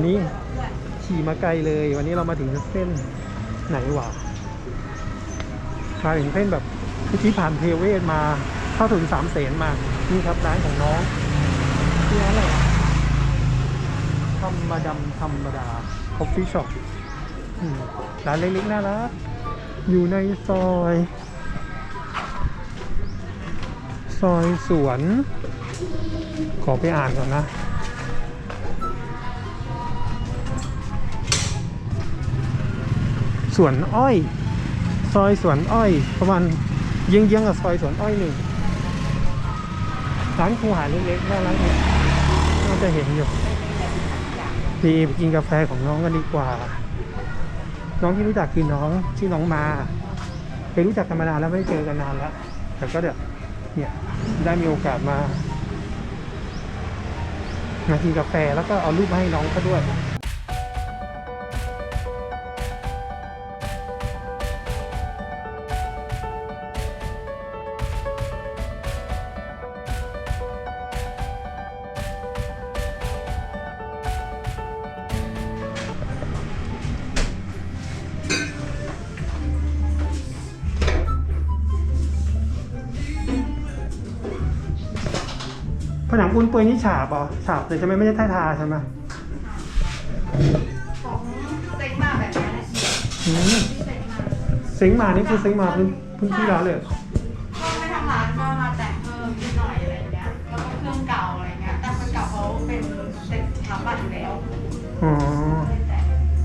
วันนี้ขี่มาไกลเลย วันนี้เรามาถึงเส้นไหนวะมาถึงเส้นแบบที่ผ่านเทเวศมาเข้าถึงสามเสนมา นี่ครับร้านของน้องชื่อร้านอะไรธรรมดำธรรมดาคอฟฟี่ช็อปร้านเล็กๆน่ารักอยู่ในซอย ซอยสวน ขอไปอ่านก่อนนะ สวนอ้อย ซอยสวนอ้อย ประมาณเยื้องๆกับซอยสวนอ้อยหนึ่งร้านคูหาเล็กๆน่ารักเน่าจะเห็นอยู่ดีไปกินกาแฟของน้องกันดีกว่า น้องที่รู้จักคือน้องชื่อน้องมาเคยรู้จักกันมานานแล้วไม่เจอกันนานแล้วแต่ก็เดี๋ยวเนี่ยได้มีโอกาสมามากินกาแฟแล้วก็เอารูปมาให้น้องเขาด้วย ผนังปูนเปื่อยนี่ฉาบเหรอฉาบเลยใช่ไหมไม่ใช่ท่าทาใช่ไหมของเซ็กมาแบบนี้แหละอืมที่เซ็กมาเซ็งมานี่คือเซ็งมาพื้นพื้นที่ร้านเลยเหรอก็ไม่ทำร้านก็มาแต่งเพิ่มนิดหน่อยอะไรเงี้ยแล้วก็เครื่องเก่าอะไรเงี้ยแต่เครื่องเก่าเขาเป็นเซ็กทำบัตรอยู่แล้วอ๋อเลยแต่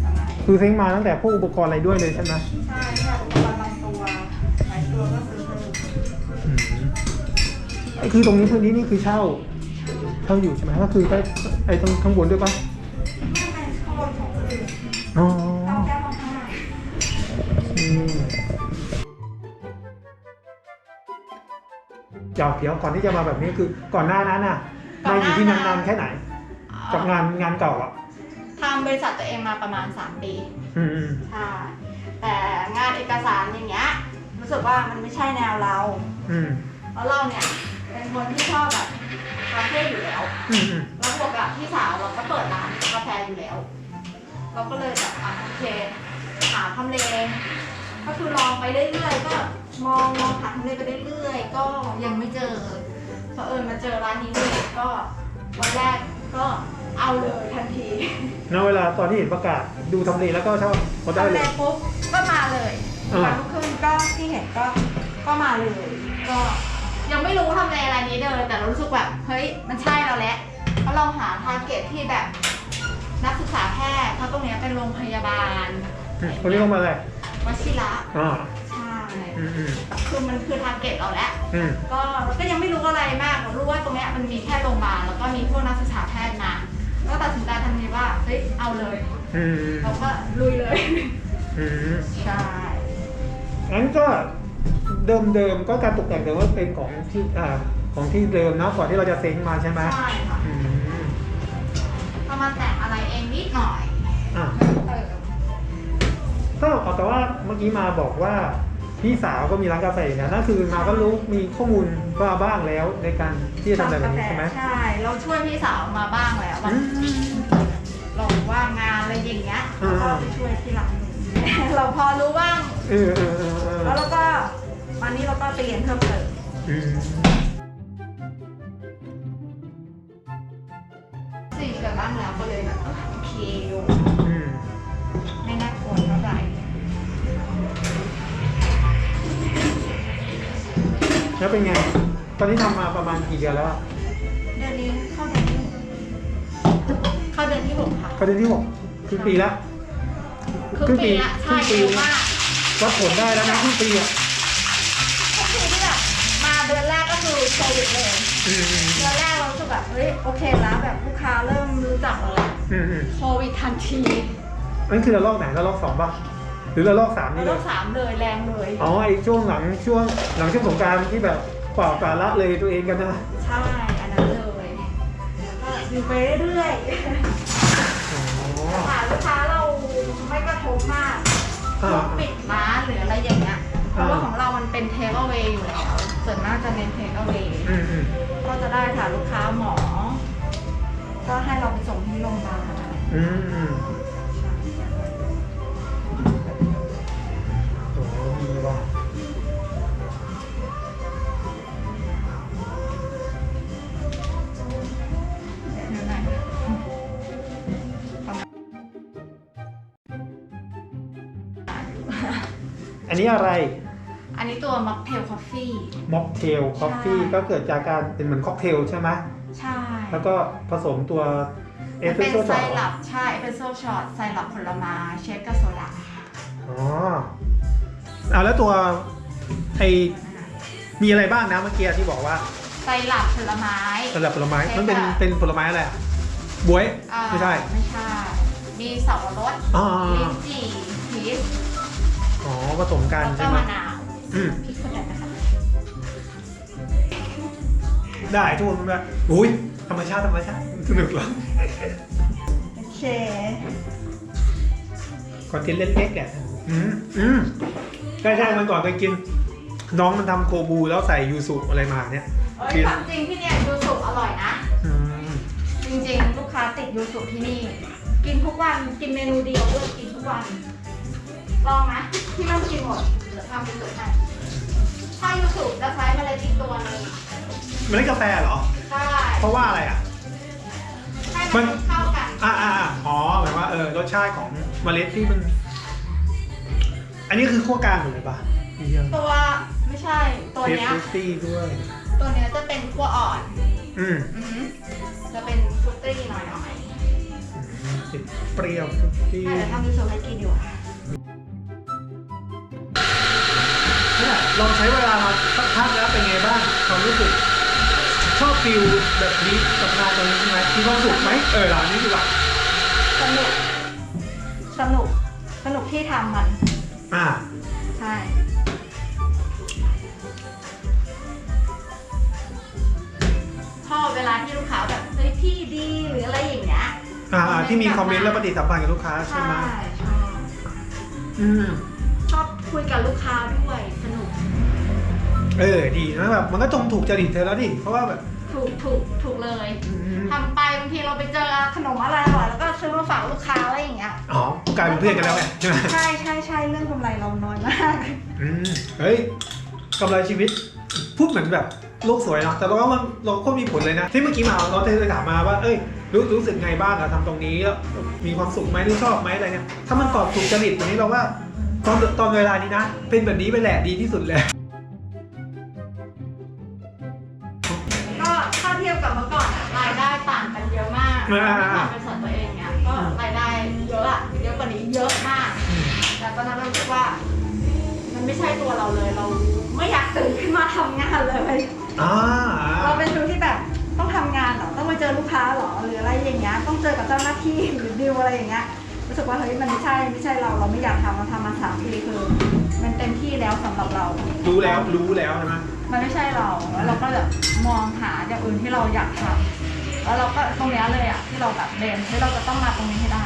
ประมาณนี้คือเซ็งมาตั้งแต่พวกอุปกรณ์อะไรด้วยเลยใช่ไหมใช่ค่ะอุปกรณ์บางตัวหลายตัวก็ซื้อเพิ่มอืมไอ้คือตรงนี้พื้นที่นี่คือเช่า เช่าอยู่ใช่ไหมก็คือได้ไอ้ตรงข้างบนด้วยปะไม่เป็นข้างบนของคนอื่นอ๋อต้องแก้ห้องข้างในอืมเดี๋ยวเดี๋ยวก่อนที่จะมาแบบนี้คือก่อนหน้านั้นน่ะมาอยู่ที่นานๆแค่ไหน กับงานงานเก่าอะทำบริษัทตัวเองมาประมาณ 3 ปีอืมอืมใช่แต่งานเอกสารอย่างเงี้ยรู้สึกว่ามันไม่ใช่แนวเราอืมเพราะเราเนี่ยเป็นคนที่ชอบแบบ คาเฟ่อยู่แล้วอืมอืมแล้วบวกกับพี่สาวเราก็เปิดร้านกาแฟอยู่แล้ว เราก็เลยแบบอะโอเคหาทำเลก็คือลองไปเรื่อยๆก็มองมองหาทำเลไปเรื่อยๆก็ยังไม่เจอเผอิญมาเจอร้านนี้เลยก็วันแรกก็เอาเลยทันที ณเวลาตอนที่เห็นประกาศดูทำเลแล้วก็ชอบก็ได้ทำเลเลย ปุ๊บก็มาเลยอ่า วันรุ่งขึ้นก็ที่เห็นก็ก็มาเลย ก็ ยังไม่รู้ทำเลอะไรนี้เดินแต่เรารู้สึกแบบเฮ้ยมันใช่เราแล้วเพราะเราหาทาร์เก็ตที่แบบ นักศึกษาแพทย์เพราะตรงเนี้ยเป็นโรงพยาบาลอืมคนนี้ลงมาเลยวชิระอ่าใช่อืมอืมคือมันคือทาร์เก็ตเราแล้วอืมก็เราก็ยังไม่รู้อะไรมากเรารู้ว่าตรงเนี้ยมันมีแค่โรงพยาบาลแล้วก็มีพวกนักศึกษาแพทย์มาก็ตัดสินใจทันทีว่าเฮ้ยเอาเลยอืมเราก็ลุยเลยอืมใช่งั้นก็ เดิมเดิมๆก็การตกแต่งเดิมว่าเป็นของที่อ่าของที่เดิมเนาะก่อนที่เราจะเซ็งมาใช่ไหมใช่ค่ะอืมก็มาแต่งอะไรเองนิดหน่อยอะเออก็เอาแต่ว่าเมื่อกี้มาบอกว่าพี่สาวก็มีร้านกาแฟอยู่นะนั่นคือมาก็รู้มีข้อมูลว่าบ้างแล้วในการที่จะทำอะไรแบบนี้ใช่ไหมใช่ เราช่วยพี่สาวมาบ้างแล้วมันอืมเราว่างงานอะไรอย่างเงี้ยอ่า เราก็ไปช่วยที่ร้านเราพอรู้บ้าง เออเออเออเออ แล้วเราก็ วันนี้เราก็ไปเรียนเพิ่มเติมอืมสี่เดือนบ้างแล้วก็เลยแบบเออโอเคอยู่อืมไม่น่ากลัวเท่าไหร่แล้วเป็นไง ตอนนี้ทำมาประมาณกี่เดือนแล้วอะเดือนนี้เข้าเดือนที่หกเข้าเดือนที่หกค่ะ ก็เดือนที่หกครึ่งปีแล้วครึ่งปีละครึ่ใช่งปีเร็วมาก วัดผลได้แล้วนะครึ่งปีอะ โควิดเลยอืมอืมเดือนแรกเรารู้สึกแบบเฮ้ยโอเคแล้วแบบลูกค้าเริ่มรู้จักเราแล้วอืมอืมโควิดทันทีนั่นคือระลอกไหนระลอกสองป่ะ หรือระลอกสามนี่แล้เลวยสามเลยแรงเลย อ๋อไอช่วงหลังช่วงหลังช่วงสงกรารที่แบบเปล่าปลาละเลยตัวเองกันนะใช่อันนั้นเลยแล้วก็อยู่ไปเรื่อยอ๋อๆค่ะลูกค้าเราไม่กระทบมากอ่าปิดร้านหรืออะไรอย่างเงี้ยเพราะว่าอ่าของเรามันเป็นเทคเอา a y อยู่แล้ว ส่วนมากจะเน้นเทคเอา a y อืมอืมก็จะได้ค่ะลูกค้าหมอ ก็ให้เราไปส่งที่โรงพยาบาลออืมโอ้ดีว่ะเดี๋ยวหน่อยประมาณอันนี้อะไร ม็อกเทลคอฟฟี่ใช่ก็เกิดจากการเป็นเหมือนค็อกเทลใช่ไหมใช่ แล้วก็ผสมตัวเอมันสเปรเป็สนโซ่ไซช็อตรัปใช่เอสเปรสโซ่ช็อตไซรัปผลไม้เชคกับโซดาอ๋อเอาแล้วตัวไอมีอะไรบ้างนะเมื่อกี้ที่บอกว่าไซรัปผลไม้สำหรับผลไม้ใช่มันเป็นค่ะเป็นผลไม้อะไรอะบวยอ่าไม่ใช่ไม่ใช่มีสับปะรดอ๋อลิ้นจี่พีชอ๋อผสมกันแล้วก็ใช่ไหมมะนาวอืมพริกคนใหญ่น ได้ทุกคนแบบอุ้ยธรรมชาติธรรมชาติสนุกเหรอโอเคก่อนกินเล็กๆเนี่ยอืมอืมใช่ใช่มันก่อนเคยกิน น้องมันทำโคบูแล้วใส่ยูสุอะไรมาเนี่ยเอ้ยความจริงที่เนี่ยยูสุอร่อยนะ อืมจริงๆ ลูกค้าติดยูสุที่นี่ กินทุกวันกินเมนูเดียวด้วยกินทุกวันลองไหมที่มันกินหมดเดี๋ยวทำเป็นสูตรให้ถ้ายูสุจะใช้ มันเล่นกาแฟเหรอ ใช่เพราะว่าอะไรอะ ให้มัมัน นเข้ากันอ่าอ่าอ่าอ๋อหมายว่าเออรสชาติของเมล็ดที่มัน อันนี้คือขั้วกลางหมดเลยป่ะมียังตัวไม่ใช่ตัวเทสเนี้ยฟรุตตี้ด้วย ตัวเนี้ยจะเป็นขั้วอ่อนอืมอือหือจะเป็นฟรุตตี้หน่อยติดเปรี้ยวฟรุตๆตี้เดี๋ยวทำยูสุให้กินดีกว่าเนี่ยลองใช้เวลามาสักพักแล้วเป็นไงบ้างความรู้สึกช อบฟิลแบบนี้กับงานตรงนี้ใช่ไหมมีความสุขไหมเออเหล่านี้ดีกว่าสนุก สนุก สนุกที่ทำมัน อ่า ใช่ ชอบเวลาที่ลูกค้าแบบเฮ้ยพี่ดีหรืออะไรอย่างเงี้ย อ่า ที่มีคอมเมนต์และปฏิสัมพันธ์กับลูกค้าใช่ใช่ไหมชอบ อืมชอบคุยกับลูกค้าด้วยสนุก เออดีนะแบบมันก็ตรงถูกจริตเธอแล้วดิเพราะว่าแบบถูกถูกถูกเลยอืมทำไปบางทีเราไปเจอขนมอะไรอร่อยแล้วก็ซื้อมาฝากลูกค้าอะไรอย่างเงี้ยอ๋อกลายเป็นเพื่อนกันแล้วไงใช่ไหมใช่ใช่ใช่เรื่องกำไรเราน้อยมาก อืมเฮ้ยกำไรชีวิต พูดเหมือนแบบโลกสวยเนาะแต่เราว่ามันเราก็มีผลเลยนะที่เมื่อกี้มาเราเธอถามมาว่าเอ้ยรู้รู้สึกไงบ้างอะทำตรงนี้แล้วมีความสุขไหมหรือชอบไหมอะไรเนี่ยถ้ามันตอบถูกจริตตรงนี้เราว่า ตอนตอนเวลานี้นะ เป็นแบบนี้ไปแหละดีที่สุดเลย ยอะมากอ่าที่ทำเป็นส่วนตัวเองเนี่ยก็รายได้เยอะอะเยอะกว่านี้เยอะมาก แต่ตอนนั้นเราคิดว่า มันไม่ใช่ตัวเราเลยเราไม่อยากตื่นขึ้นมาทำงานเลย อ่าเราเป็นฟิลที่แบบต้องทำงานเหรอต้องไปเจอลูกค้าเหรอหรืออะไรอย่างเงี้ยต้องเจอกับเจ้าหน้าที่หรือดิวอะไรอย่างเงี้ยรู้สึกว่าเฮ้ยมันไม่ใช่ไม่ใช่เราเราไม่อยากทำเราทำมาสามปีคือมันเต็มที่แล้วสำหรับเรา รู้แล้วรู้แล้วใช่ไหมมันไม่ใช่เราแล้วเราก็แบบมองหาอย่างอื่นที่เราอยากทำ แล้วเราก็ตรงเนี้ยเลยอะที่เราแบบเด่นที่เราจะต้องมาตรงนี้ให้ได้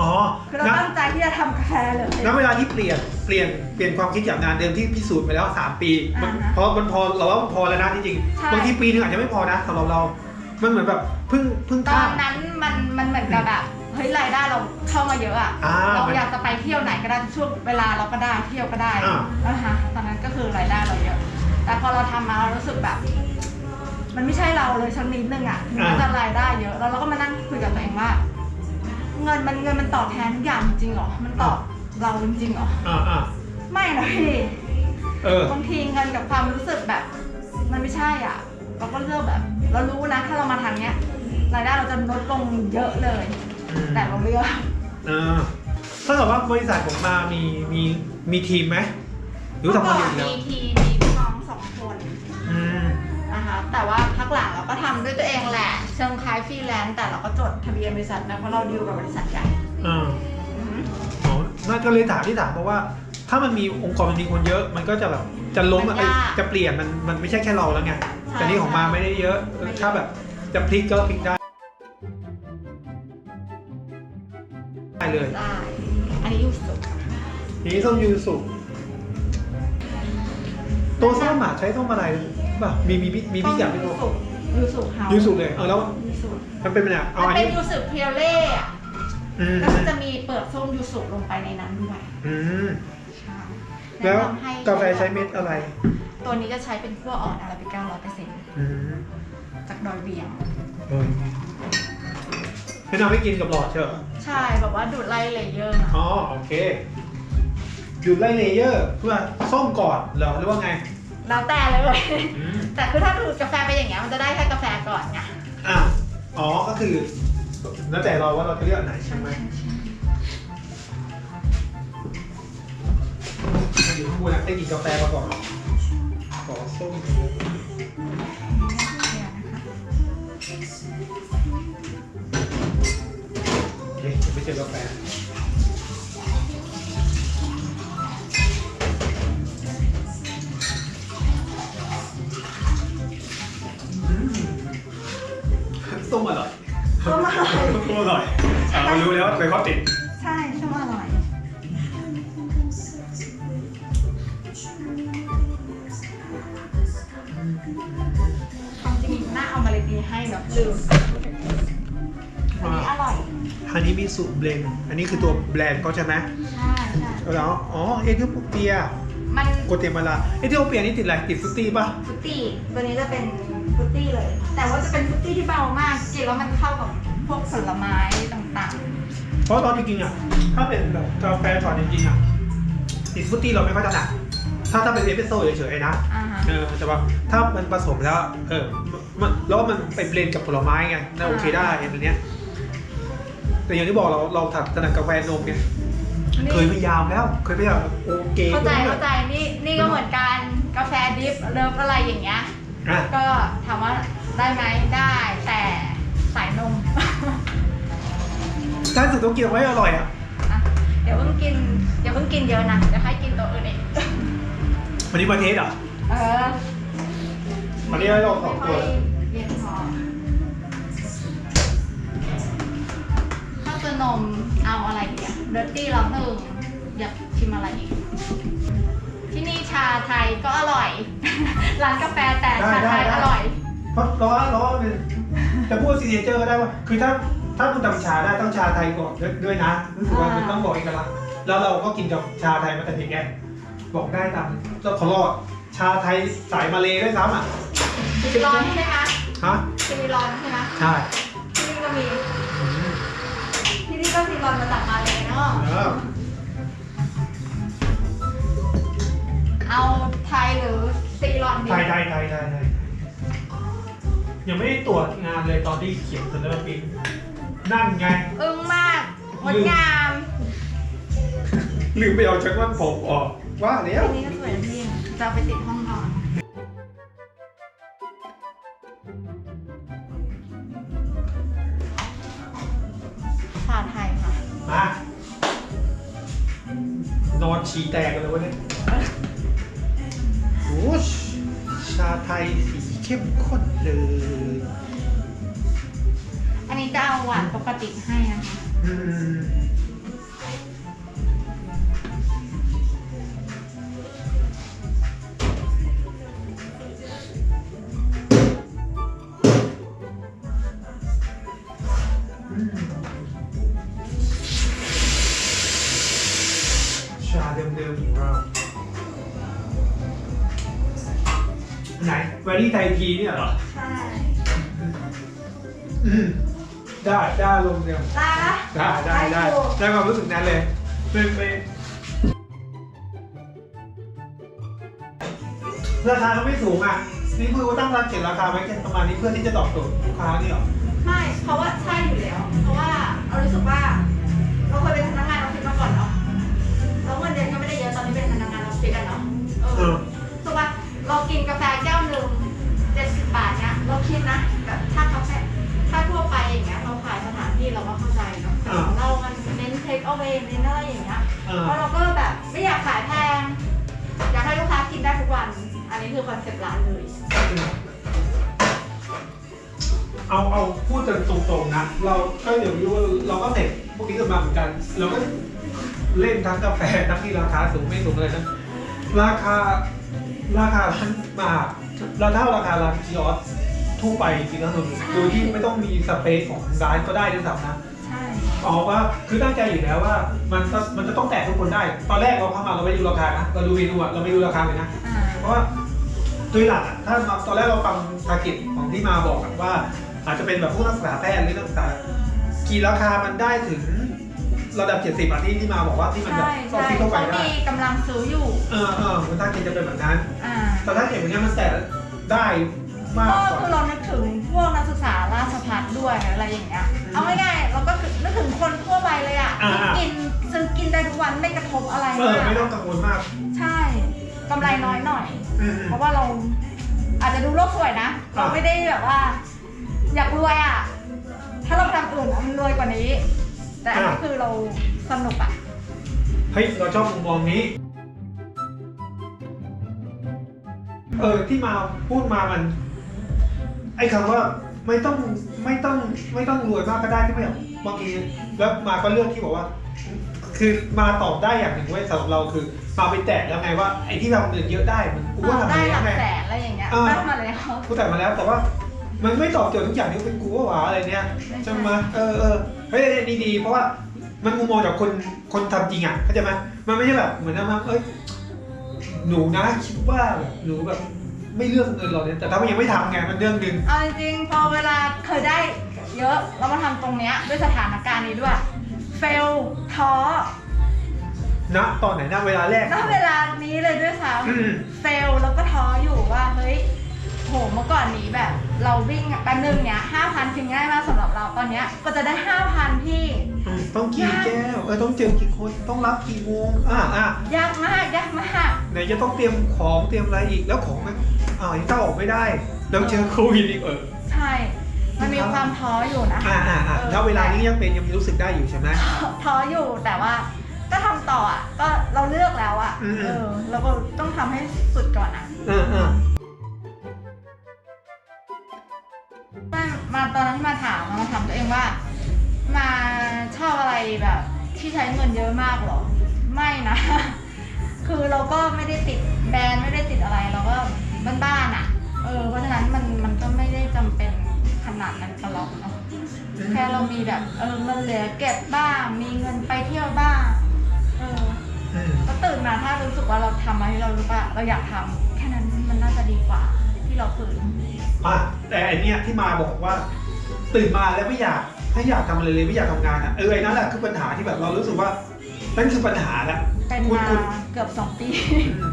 อ๋อคือเรานะตั้งใจที่จะทำกาแฟเลย ณเวลาที่เปลี่ยน เปลี่ยน เปลี่ยนความคิดจากงานเดิมที่พิสูจน์ไปแล้ว3ปีมันอ่าฮะเพราะมันพอเราว่ามันพอแล้วนะจริง ใช่ๆบางทีปีหนึงอาจจะไม่พอนะสำหรับเรา มันเหมือนแบบเพิ่งเพิ่งตอข้านม นั้นมันมันเหมือนกับแบบเฮ้ยรายได้เราเข้ามาเยอะอะอ่าเรามันอยากจะไปเที่ยวไหนก็ได้ช่วงเวลาเราก็ได้เที่ยวก็ได้อ่า นะคะตอนนั้นก็คือรายได้เราเยอะ แต่พอเราทำมาเรารู้สึกแบบ มันไม่ใช่เราเลยสักนิดนึงอะถึงมันจะรายได้เยอะแล้วเราก็มานั่งคุยกับตัวเองว่า เงินมันเงินมันตอบแทนทุกอย่างจริงเหรอมันตอบเราจริงๆเหรออ่าอ่าไม่นะพี่เออบางทีเงินกับความรู้สึกแบบ มันไม่ใช่อะ เราก็เลือกแบบ เรารู้นะถ้าเรามาทางเนี้ยรายได้เราจะลดลงเยอะเลยอืมแต่เราเลือกเออถ้าเกิดว่าบริษัทผมมามีมีมีทีมไหมหรือทำคนเดียวอยู่แล้วมีทีมมีพี่น้องสองคนอืมนะคะ แต่ว่าพักหลังเราก็ทำด้วยตัวเองแหละเชิงคล้ายฟรีแลนซ์แต่เราก็จดทะเบียนบริษัทนะเพราะเราดีลกับบริษัทใหญ่อ่าอือหืออ๋อน่าก็เลยถามที่ถามเพราะว่า ถ้ามันมีองค์กรมันมีคนเยอะ มันก็จะแบบจะล้มอะเอ้ยจะเปลี่ยนมันมันไม่ใช่แค่เราแล้วไงแต่นี่ของมาไม่ได้เยอะเออถ้าแบบจะพลิกก็พลิกได้ได้เลยได้ อันนี้อยู่สุดทีนี้ส้มยูสุตัวส้มอะใช้ส้มอะไร ป่ะมีมีมีมีพี่อยากไปต้ดูองสุกยูสุเฮายูสุเลยเออแล้วยูสุมันเป็นแบบเอามันอันเป็นนี้ยูสุเพียวเล่อะอืมแล้วก็จะมีเปิดส้มยูสุลงไปในนั้นด้วยอืมใช่แล้วนะนำให้กาแฟใช้เม็ดอะไรตัวนี้จะใช้เป็นขั้วอ่อนอาราบิก้าร้อยเปอร์เซ็นต์อืมจากดอยเบียง เออแนะนำให้กินกับหลอดใช่เหรอใช่แบบว่าดูดไล่เลเยอร์อะอ๋อโอเคหยุดไล่เลเยอร์ เพื่อส้มก่อนเหรอหรือว่าไง แล้วแต่เลยอืมแต่คือถ้าดูดกาแฟไปอย่างเงี้ยมันจะได้แค่กาแฟก่อนไงอะอ๋อก็คือ แล้วแต่เราว่าเราจะเลือกอันไหนใช่ไหมมาอยู่ข้างบนนะได้กินกาแฟมาก่อนขอส้มโอเคเดี๋ยวไปเจอกาแฟ ส้มอร่อยส้มอร่อยส้มอร่อยอะเรารู้แล้วว่าทำไมเขาติดใช่ช่วงอร่อยความจริงน่าเอามาเลยดีให้แบบลืมอันนี้อร่อยฮันนี่มิสุเบลนอันนี้คือตัวแบรนด์เขาใช่ไหมใช่ใช่แล้วอ๋อเอธิโอเปียมันโกเตมาลาเอธิโอเปียนี่ติดอะไรติดฟรุตตี้ป่ะฟรุตตี้ตัวนี้จะเป็น ฟรุตตี้เลย แต่ว่าจะเป็นฟรุตตี้ที่เบามากกินแล้วมันเข้ากับพวกผลไม้ต่างเพราะตอนจริงๆอะ ถ้าเป็นแบบกาแฟก่อนจริงๆอะติดฟรุตตี้เราไม่ค่อยถนัดถ้าถ้าเป็นเอสเปรสโซ่เฉยๆนะ ๆอ่าฮะ เออแต่ว่าถ้ามันผสมแล้วเออมันแล้วมันไปเบลนกับผลไม้ไงน่าโอเคได้อันเนี้ยแต่อย่างที่บอกเราเราถัดถนัดกาแฟนมไงเคยพยายามแล้ว เคยพยายามโอเคเข้าใจก็เข้าใจนี่นี่ก็เหมือนกันกาแฟดิฟเลิฟอะไรอย่างเงี้ย อะก็ถามว่าได้ไหมได้แต่สายนม ถ้าสุดต้องกินไว้อร่อยอะอะเดี๋ยวเพิ่งกินเดี๋ยวเพิ่งกินเยอะนะเดี๋ยวให้กินตัวอื่นเองวันนี้มาเทสเหรอเออวันนี้ให้เราสองตัวไม่ค่อยเรียนพอถ้าตัวนมเอาอะไรดีอะเดอร์ตี้เราหนึ่งอยากชิมอะไรอีก ที่นี่ชาไทยก็อร่อย ร้านกาแฟแต่ชาไทยอร่อย เพราะร้อนร้อนเป็นจะพูดซีเนเจอร์ก็ได้ว่า คือถ้าถ้าคุณทำชาได้ต้องชาไทยก่อนด้วยนะรู้สึกว่าอ่ามั นต้องบอกเอกลักษณ์แล้วเราก็กินกับชาไทยมาแต่เด็กไงบอกได้ตามแล้วเขารอดชาไทยสายมาเลยด้วยซ้ำอะซีร้อนใช่ไหมคะฮะซีร้อนใช่ไหมใช่ที่นี่ก็มีอืมที่นี่ก็ซีร้อนมาจากมาเลยเนาะเออ เอาไทยหรือซีร้อนดีไทยไทยไทยไทยไทยยังไม่ได้ตรวจงานเลยตอนที่เขียนเซนเตอร์ปินนั่นไง อึ้งมากงดงามลืมไปเอาชักวันผมออกว่าแล้วที่นี่ก็สวยจริงจะเอาไปติดห้องนอนชาไทยค่ะมา นอนฉี่แตกกันเลยวะเนี่ยโอ้ ชชาไทยสีเข้มข้นเลย อันนี้จะเอาหวานปกติให้นะคะ อืม ไหนวานี่ไทยทีเนี่ยเหรอใช่อืมได้ได้ลงเดียวได้ปะได้ได้ได้อยู่ได้ความรู้สึกนั้นเลยเป็นไปราคาก็ไม่สูงอะนี่คือว่าตั้งร้านเก็บราคาไว้แค่ประมาณนี้เพื่อที่จะตอบโจทย์ลูกค้านี่หรอไม่เพราะว่าใช่อยู่แล้ว เพราะว่าเรารู้สึกว่าเราเคยเป็นพนักงานออฟฟิศมา คือคอนเซ็ปต์ร้านเลยเอาเอาพูดกันตรงๆนะ เราก็เดี๋ยวรู้ว่าเราก็เสร็จพวกนี้กันมาเหมือนกัน เราก็เล่นทั้งกาแฟทั้งที่ราคาสูงไม่สูงเลยนะราคาราคาร้านมาเราเท่าราคาร้านคิออสทั่วไปจริงๆแล้วคือโดยที่ไม่ต้องมีสเปซของร้านก็ได้ด้วยซ้ำนะใช่อ๋อว่าคือตั้งใจอยู่แล้วว่ามันจะมันจะต้องแตะทุกคนได้ ตอนแรกเราเข้ามาเราไม่ดูราคานะเราดูเมนูอะเราไม่ดูราคาเลยนะอ่าเพราะว่า โดยหลักอะถ้ามาตอนแรกเราฟังภารกิจของที่มาบอกอะว่า อาจจะเป็นแบบพวกนักศึกษาแพทย์หรือนักศึกษากี่ราคามันได้ถึงระดับ 70อะที่ที่มาบอกว่าที่มันแบบใช่ต้องใช่ที่เข้าไปเขาได้ มีกำลังซื้ออยู่เออเออมันตั้งใจจะเป็นแบบนั้น อ่าแต่ถ้าเกิดอย่างเงี้ยมันแตะได้มากก็กว่า คือเรานึกถึงพวกนักศึกษาราชภัฏด้วยอะไรอย่างเงี้ยอืมเอาง่ายๆเราก็คือนึกถึงคนทั่วไปเลยอะอ่า ที่กินซื้อกินได้ทุกวันไม่กระทบอะไรเออมากไม่ต้องกังวลมาก ใช่ กำไรน้อยหน่อย อืม เพราะว่าเราอาจจะดูโลกสวยนะเราไม่ได้แบบว่า อยากรวยอะ ถ้าเราทำอื่นอะมันรวยกว่านี้ แต่อันนี้คือเราสนุกอะ เฮ้ย เราชอบมุมมองนี้ เออ ที่มาพูดมามัน ไอ้คำว่าไม่ต้องไม่ต้องไม่ต้องรวยมากก็ได้ที่ไม่แบบบางทีแล้วมาก็เลือกที่บอกว่า คือมาตอบได้อย่างหนึ่งไว้ยสำหรับเราคือ มาไปแตะแล้วไงว่าไอ้ที่เราเงินเยอะได้มันกูก็ทำได้มาหแล้ลัวกไง แสนอะไรอย่างเงี้ยเออ ได้มาแล้วกูแต่มาแล้วแต่ว่ามันไม่ตอบโจทย์ทุกอย่างที่เป็นกูว่าหวาอะไรเนี่ยไม่ใช่ใช่ไหมเออเออเฮ้ยนี่ดี เพราะว่ามันมุมมองจากคนคนทำจริงอะเข้าใจไหมมันไม่ใช่แบบเหมือนนะเอ้ยหนูนะคิดว่าแบบหนูแบบไม่เลือกเงินเราเนี่ยแต่ถ้ามันยังไม่ทำไงมันเรื่องหนึ่งเอาจริงๆพอเวลาเคยได้เยอะแล้วมาทำตรงเนี้ยด้วยสถานการณ์นี้ด้วย เฟลท้อ ณตอนไหนณเวลาแรก ณเวลานี้เลยด้วยซ้อืมำเฟลแล้วก็ท้ออยู่ว่าเฮ้ยโหเมื่อก่อนนี้แบบ เราวิ่งแป๊บนึงเนี้ยห้าพันคือง่ายมากสำหรับเราตอนเนี้ยก็จะได้ห้าพันที่ อืมต้องกี่แก้ว เออต้องเจอกี่คน ต้องรับกี่โมงอ่าอ่ายากมากยากมากไหนจะต้องเตรียมของเตรียมอะไรอีก แล้วของมันอ่ายังเข้าออกไม่ได้ แล้วเจอโควิดอีกเออ ใช่มันมีความท้ออยู่นะอ่าอ่าอ่าแล้วเวลานี้ยังเป็นยังรู้สึกได้อยู่ใช่ไหม ท้ออยู่แต่ว่าก็ทำ ต่ออะก็เราเลือกแล้วอะอืม เออเราก็ต้องทำให้สุดก่อนอะเออเออมามาตอนนั้นที่มาถามมามาถามตัวเองว่า มาชอบอะไรแบบที่ใช้เงินเยอะมากเหรอ ไม่นะ คือเราก็ไม่ได้ติดแบรนด์ไม่ได้ติดอะไร เราก็บ้านๆอะ เออเพราะฉะนั้นมันมันก็ไม่ได้จำเป็นขนาดนั้นตลอดเนาะ แค่เรามีแบบเออเงินเหลือเก็บบ้าง มีเงินไปเที่ยวบ้าง เอออืมก็ตื่นมาถ้ารู้สึกว่าเราทำอะไรที่เรารู้ว่าเราอยากทำแค่นั้นมันน่าจะดีกว่า ที่เราฝืนอะแต่ไอเนี้ยที่มาบอกว่า ตื่นมาแล้วไม่อยากไม่อยากทำอะไรเลยไม่อยากทำงานอะเออไอ้นั่นแหละคือปัญหาที่แบบเรารู้สึกว่านั่นคือปัญหาแหละเป็นคุณมาคุณ เกือบสองปี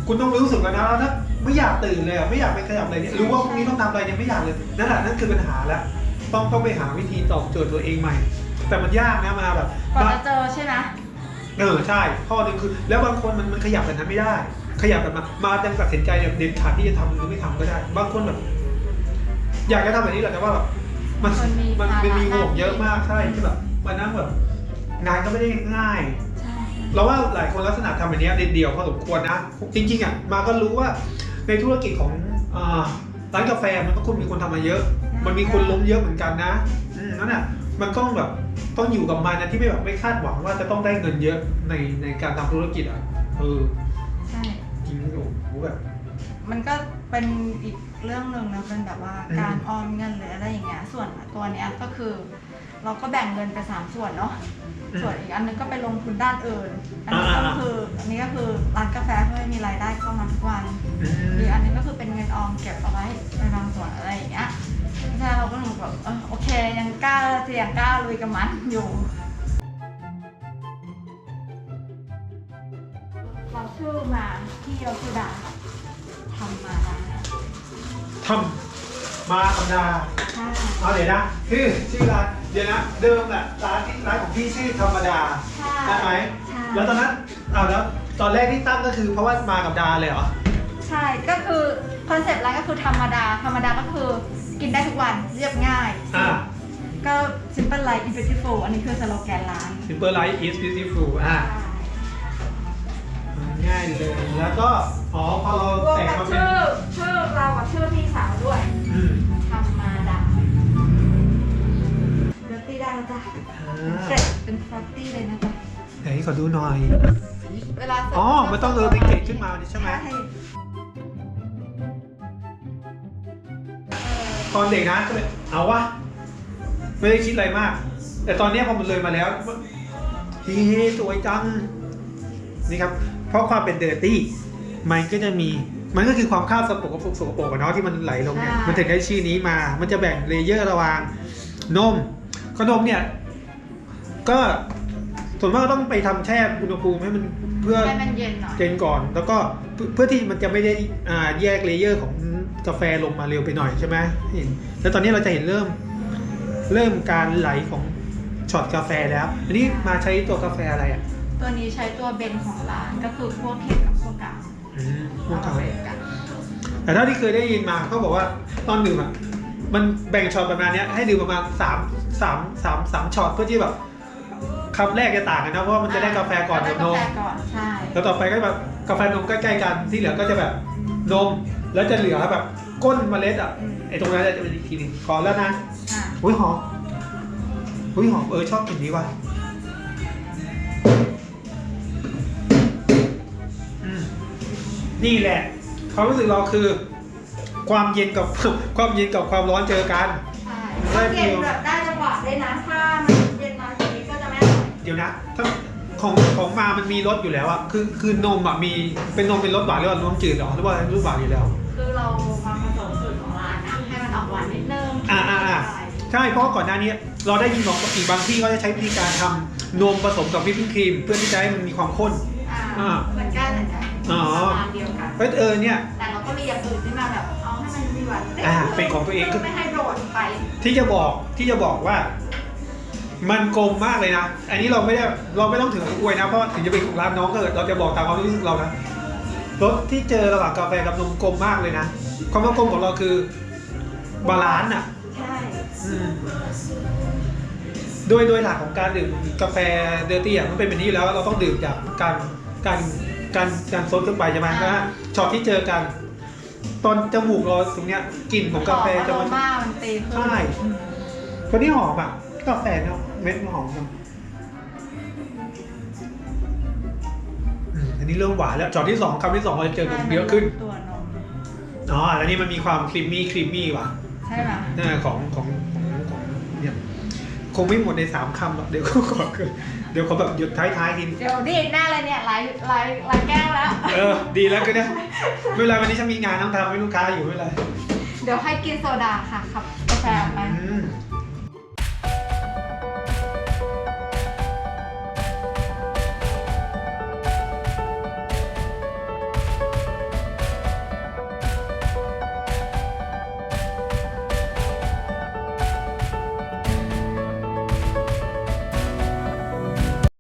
คุณต้องรู้สึกแล้วนะว่าถ้าไม่อยากตื่นเลยอะไม่อยากไปขยับอะไรเนี่ยรู้ว่าพรุ่งนี้ต้องทำอะไรเนี่ยไม่อยากเลยนั่นแหละนั่นคือปัญหาแล้วต้องต้องไปหาวิธีตอบโจทย์ตัวเองใหม่ แต่มันยากนะมาแบบ ก่อนจะเจอใช่ไหม เออใช่ ข้อหนึ่งคือ แล้วบางคนมันมันขยับแบบนั้นไม่ได้ ขยับแบบมา มาจังตัดสินใจแบบเด็ดขาดที่จะทำหรือไม่ทำก็ได้ บางคนแบบ อยากจะทำแบบนี้แหละแต่ว่าแบบมันมันมันมีห่วงเยอะมากใช่ที่แบบมานั่งแบบงานก็ไม่ได้ง่ายใช่เราว่าหลายคนลักษณะทำแบบนี้เด็ดเดี่ยวพอสมควรนะ จริงๆอะมาก็รู้ว่าในธุรกิจของอ่าร้านกาแฟมันก็คุณมีคนทำมาเยอะ มันมีคนล้มเยอะเหมือนกันนะอืมนั่นน่ะ มันต้องแบบต้องอยู่กับมันนะที่ไม่แบบไม่คาดหวังว่าจะต้องได้เงินเยอะในในการทำธุรกิจอะเออใช่จริงโอ้โหแบบมันก็เป็นอีกเรื่องหนึ่งนะเป็นแบบว่าอืมการออมเงินหรืออะไรอย่างเงี้ยส่วนตัวเนี้ยก็คือ เราก็แบ่งเงินไปสามส่วนเนาะส่วนอีกอันนึงก็ไปลงทุนด้านอื่น อันนี้ก็คืออันนี้ก็คือร้านกาแฟเพื่อให้มีรายได้เข้ามาทุกวันอืมอีกอันนึงก็คือเป็นเงินออมเก็บเอาไว้ในบางส่วนอะไรอย่างเงี้ย ใช่เราก็เลยแบบเออโอเค ยังกล้าเสี่ยงกล้าลุยกับมันอยู่ เราชื่อมาที่เราชื่อดาทำมาได้ทำมาธรรมดาใช่เอาเดี๋ยวนะชื่อชื่อร้านเดี๋ยวนะเดิมแหละร้านที่ร้านของพี่ชื่อธรรมดาใช่ใช่ไหมใช่แล้วตอนนั้นเอาแล้วตอนแรกที่ตั้งก็คือเพราะว่ามากับดาเลยเหรอ ใช่ ก็คือคอนเซ็ปต์ร้านก็คือธรรมดา ธรรมดาก็คือกินได้ทุกวันเรียบง่าย อ่า ก็ simple life beautiful อันนี้คือสโลแกนร้าน Simple Life is Beautiful อ่า ง่ายเลย แล้วก็ อ๋อ พอเรารวมแต่งกับมาเป็น ชื่อชื่อเรากับชื่อพี่สาวด้วยอืมธรรมดาเดี๋ยวตีได้แล้วจ้ะอ่าเกรดเป็นฟรอตตี้เลยนะจ๊ะไหนขอดูหน่อย เวลาเสิร์ฟอ๋อ มันต้องเออเป็นเกรดขึ้นมาใช่ไหม ใช่ ตอนเด็กนะก็เลยเอาวะไม่ได้คิดอะไรมาก แต่ตอนเนี้ยพอมันเลยมาแล้วเฮ้สวยจังนี่ครับ เพราะความเป็นเดอร์ตี้มันก็จะมีมันก็คือความคราบสกปรกสกปรกอะเนาะที่มันไหลลงเนี่ยมันถึงได้ชื่อนี้มา มันจะแบ่งเลเยอร์ระหว่างนมก็นมเนี่ย ก็ส่วนมากก็ต้องไปทำแช่อุณหภูมิให้มันเพื่อให้มันเย็นหน่อยเจนก่อน แล้วก็เพื่อเพื่อที่มันจะไม่ได้อ่าแยกเลเยอร์ของ กาแฟลงมาเร็วไปหน่อยใช่ไหมเห็นแล้วตอนนี้เราจะเห็นเริ่มเริ่มการไหลของช็อตกาแฟแล้ว อันนี้มาใช้ตัวกาแฟอะไรอะ ตัวนี้ใช้ตัวเบนของร้านก็คือพวกเห็ดกับพวกกาอืมพวกเอาเขาไปกันแต่เท่าที่เคยได้ยินมาเขาบอกว่าตอนดื่มอะมันแบ่งช็อตประมาณเนี้ยให้ดื่มประมาณสามสามสามสามช็อตเพื่อที่แบบคำแรกจะต่างกันนะเพราะว่ามันจะได้กาแฟก่อนได้กับนกามแฟก่อนใช่แล้วต่อไปก็แบบกาแฟนมใกล้ๆกันที่เหลือก็จะแบบ นมแล้วจะเหลือแบบก้นเมล็ดอะอืมไอ้ตรงนั้นจะเป็นอีกทีหนึงขอแล้วนะอะอุ้ยหอมอุ้ยหอมเออชอบกลิ่นนี้ว่ะอืมนี่แหละความรู้สึกเราคือ ความเย็นกับ ความเย็นกับความร้อนเจอกัน ใช่ได้ถ้าฟิเย็นลแบบได้จังหวะด้วยนะถ้ามันเย็นน้อยกว่านี้ก็จะไม่อร่อยเดี๋ยวนะ ถ้า ของของมามันมีรสอยู่แล้วอะคือคือนมอะมีเป็นนมเป็นรสหวานหรือว่านมจืดเหรอหรือว่ารสหวานอยู่แล้ว คือเรามาผสมสูตรของร้านนะให้มันออกหวานนิดนึงอ่าอ่าอ่า ใช่เพราะก่อนหน้านี้เราได้ยินบอกว่าอีกบางที่เขาจะใช้วิธีการทำนมผสมกับวิปปิ้งครีม เพื่อที่จะให้มันมีความข้นอ่าอ่าเหมือนกันเหมือนกันอ๋อ ประมาณเดียวกัน เอยเออเนี่ย แต่เราก็มีอย่างอื่นที่มาแบบเอาให้มันมีหวานนิดอ่านึเป็นของตัวเอง พื่ไม่ให้โดดไปที่จะบอกที่จะบอกว่า มันกลมมากเลยนะ อันนี้เราไม่ได้เราไม่ต้องถึงกับอวยนะ เพราะว่าถึงจะเป็นของร้านน้องก็เถอะเราจะบอกตามความรู้สึกเรานะ รสที่เจอระหว่างกาแฟกับนมกลมมากเลยนะ ความว่ากลมของเราคือบาลานซ์อะใช่อืมโดยโดยหลักของการดื่มกาแฟเดอร์ตี้อะมันเป็นแบบนี้อยู่แล้ว เราต้องดื่มจากการการการการซดขึ้นไปใช่ไหมนะช็อตที่เจอกัน ตอนจมูกเราตรงเนี้ยกลิ่นของกาแฟจะอมาโรมามันตีขึ้นใช่อืมคนที่หอมอะกาแฟเนี่ย เม็ดมันหอมจังอืมอันนี้เริ่มหวานแล้วช็อตที่สองคำที่สองเราจะเจอนมเยอะขึ้นตัวนมอ๋อแล้วนี่มันมีความครีมมี่ครีมมี่ว่ะใช่ไหมหน้าของของของของเนี่ยคงไม่หมดในสามคำหรอกเดี๋ยวก็ขอเดี๋ยวขอแบบหยุดท้ายๆที เดี๋ยวดีดหน้าเลยเนี่ยไลฟ์ไลฟ์ไลฟ์แก้วแล้ว เออ ดีแล้วก็ได้ไม่เป็นไรวันนี้ฉันมีงานต้องทำให้ลูกค้าอยู่ไม่เป็นไรเดี๋ยวให้กินโซดาค่ะขับกาแฟออกไปอืม